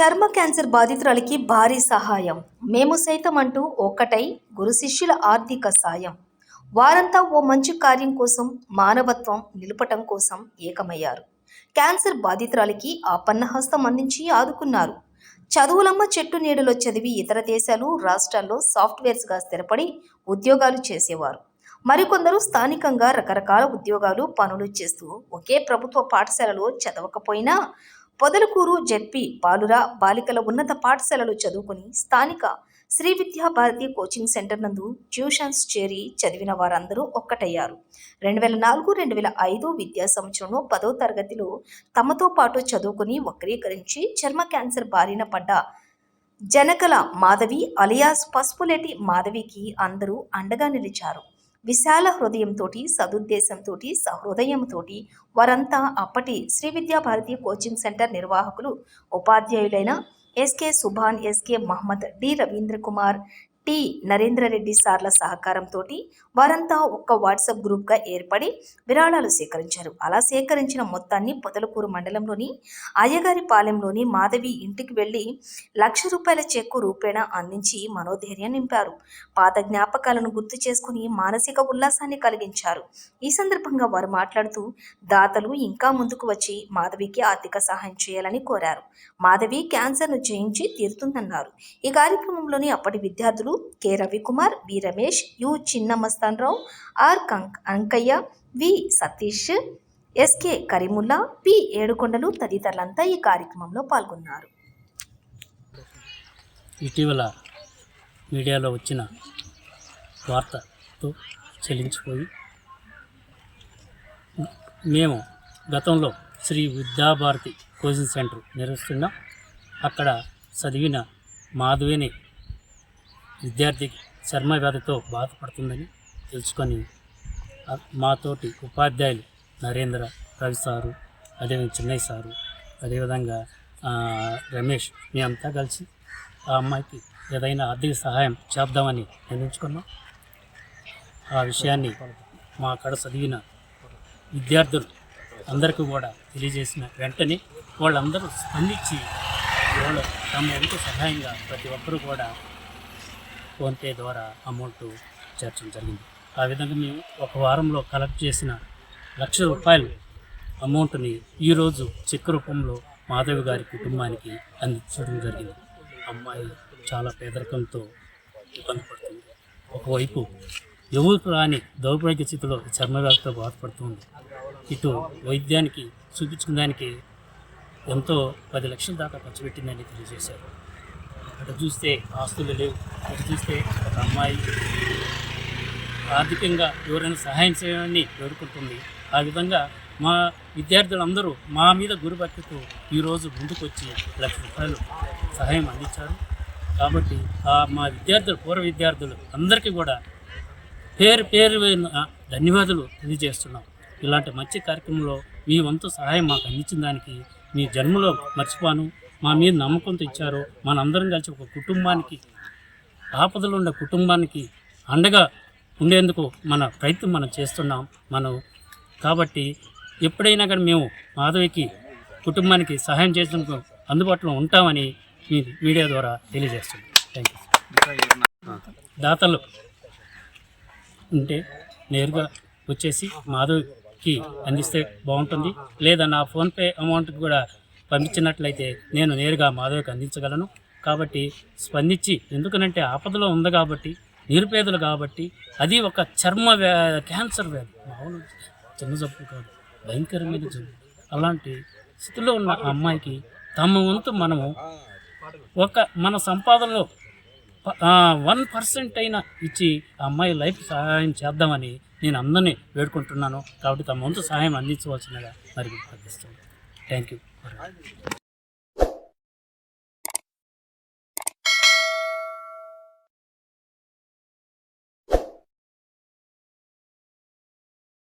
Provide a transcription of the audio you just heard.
చర్మ క్యాన్సర్ బాధితురాలికి భారీ సహాయం. మేము సైతం అంటూ ఒక్కటై గురు శిష్యుల ఆర్థిక సాయం. వారంతా ఓ మంచి కార్యం కోసం మానవత్వం నిలపటం కోసం ఏకమయ్యారు. క్యాన్సర్ బాధితురాలికి ఆపన్నహస్తం అందించి ఆదుకున్నారు. చదువులమ్మ చెట్టు నీడలో చదివి ఇతర దేశాలు రాష్ట్రాల్లో సాఫ్ట్వేర్స్గా స్థిరపడి ఉద్యోగాలు చేసేవారు. మరికొందరు స్థానికంగా రకరకాల ఉద్యోగాలు పనులు చేస్తూ ఒకే ప్రభుత్వ పాఠశాలలో చదవకపోయినా పొదలకూరు జెడ్పీ బాలుర బాలికల ఉన్నత పాఠశాలలో చదువుకుని స్థానిక శ్రీ విద్యా భారతి కోచింగ్ సెంటర్ నందు ట్యూషన్స్ చేరి చదివిన వారందరూ ఒక్కటయ్యారు. రెండు వేల నాలుగు రెండు వేల ఐదు విద్యా సంవత్సరంలో పదో తరగతిలో తమతో పాటు చదువుకుని వక్రీకరించి చర్మ క్యాన్సర్ బారిన పడ్డ జనకల మాధవి అలియాస్ పసుపులేటి మాధవికి అందరూ అండగా నిలిచారు. విశాల హృదయంతో సదుద్దేశంతో సహృదయంతో వారంతా అప్పటి శ్రీ విద్యా భారతి కోచింగ్ సెంటర్ నిర్వాహకులు ఉపాధ్యాయులైన S K Subhan S K Mohammed D Ravindra Kumar T. Narendra Reddy సార్ల సహకారంతో వారంతా ఒక్క వాట్సాప్ గ్రూప్గా ఏర్పడి విరాళాలు సేకరించారు. అలా సేకరించిన మొత్తాన్ని పొదలకూరు మండలంలోని అయ్యగారి పాలెంలోని మాధవి ఇంటికి వెళ్ళి లక్ష రూపాయల చెక్కు రూపేణా అందించి మనోధైర్యం నింపారు. పాత జ్ఞాపకాలను గుర్తు చేసుకుని మానసిక ఉల్లాసాన్ని కలిగించారు. ఈ సందర్భంగా వారు మాట్లాడుతూ దాతలు ఇంకా ముందుకు వచ్చి మాధవికి ఆర్థిక సహాయం చేయాలని కోరారు. మాధవి క్యాన్సర్ను జయించి తీరుతుందన్నారు. ఈ కార్యక్రమంలోని అప్పటి విద్యార్థులు K. Ravikumar V. Ramesh U. Chinna Mastanrao R. కంక్ Ankaiah V. Satish S K Karimulla P. Edukondalu తదితరులంతా ఈ కార్యక్రమంలో పాల్గొన్నారు. ఇటీవల మీడియాలో వచ్చిన వార్తతో చెల్లించిపోయి మేము గతంలో శ్రీ విద్యాభారతి కోచింగ్ సెంటర్ నిర్వహిస్తున్నాం అక్కడ చదివిన మాధవిని విద్యార్థి చర్మ వ్యాధితో బాధపడుతుందని తెలుసుకొని మాతోటి ఉపాధ్యాయులు నరేంద్ర రవి సారు అదేవిధంగా చిన్నయ్య సారు అదేవిధంగా రమేష్ రమేష్ మేమంతా కలిసి ఆ అమ్మాయికి ఏదైనా ఆర్థిక సహాయం చేద్దామని నిర్ణయించుకున్నాం. ఆ విషయాన్ని మా అక్కడ చదివిన విద్యార్థులు అందరికీ కూడా తెలియజేసిన వెంటనే వాళ్ళందరూ స్పందించి వాళ్ళు తమ వంతు సహాయంగా ప్రతి ఒక్కరూ కూడా ఫోన్పే ద్వారా అమౌంట్ చేర్చడం జరిగింది. ఆ విధంగా మేము ఒక వారంలో కలెక్ట్ చేసిన లక్ష రూపాయలు అమౌంట్ని ఈరోజు చెక్ రూపంలో మాధవి గారి కుటుంబానికి అందించడం జరిగింది. అమ్మాయి చాలా పేదరికంతో ఇబ్బంది పడుతుంది. ఒకవైపు ఎవరికి రాని దౌర్భాగ్య స్థితిలో చర్మ వ్యాధితో బాధపడుతుంది. ఇటు వైద్యానికి చూపించుకోవడానికి ఎంతో పది లక్షల దాకా ఖర్చు పెట్టిందని తెలియజేశారు. అటు చూస్తే ఆస్తులు లేవు. అటు చూస్తే ఒక అమ్మాయి ఆర్థికంగా ఎవరైనా సహాయం చేయడాన్ని వేడుకుంటుంది ఆ విధంగా మా విద్యార్థులందరూ మా మీద గురుభక్తితో ఈరోజు ముందుకొచ్చి లక్ష రూపాయలు సహాయం అందించారు. కాబట్టి ఆ మా విద్యార్థులు పూర్వ విద్యార్థులు అందరికీ కూడా పేరు పేరు ధన్యవాదాలు తెలియజేస్తున్నాం. ఇలాంటి మంచి కార్యక్రమంలో మీ వంతు సహాయం మాకు అందించిన దానికి మీ జన్మలో మర్చిపోను. మా మీద నమ్మకంతో ఇచ్చారు మనందరం కలిసి ఒక కుటుంబానికి ఆపదలు ఉన్న కుటుంబానికి అండగా ఉండేందుకు మన ప్రయత్నం మనం చేస్తున్నాం. మనం కాబట్టి ఎప్పుడైనా కానీ మేము మాధవికి కుటుంబానికి సహాయం చేసినందుకు అందుబాటులో ఉంటామని మీ మీడియా ద్వారా తెలియజేస్తున్నాం. థ్యాంక్ యూ దాతలు ఉంటే నేరుగా వచ్చేసి మాధవికి అందిస్తే బాగుంటుంది. లేదా నా ఫోన్పే అమౌంట్ కూడా పంపించినట్లయితే నేను నేరుగా మాధవికి అందించగలను. కాబట్టి స్పందించి ఎందుకనంటే ఆపదలో ఉంది కాబట్టి నిరుపేదలు కాబట్టి అది ఒక చర్మ వ్యా క్యాన్సర్ వ్యాధి. మామూలు చిన్న జబ్బు కాదు భయంకరమైన జబ్బు. అలాంటి స్థితిలో ఉన్న అమ్మాయికి తమ వంతు మనము ఒక మన సంపాదనలో వన్ పర్సెంట్ అయినా ఇచ్చి ఆ అమ్మాయి లైఫ్ సహాయం చేద్దామని నేను అందరినీ వేడుకుంటున్నాను. కాబట్టి తమ వంతు సహాయం అందించవలసినగా మరి ప్రార్థిస్తున్నాను. Thank you. Okay.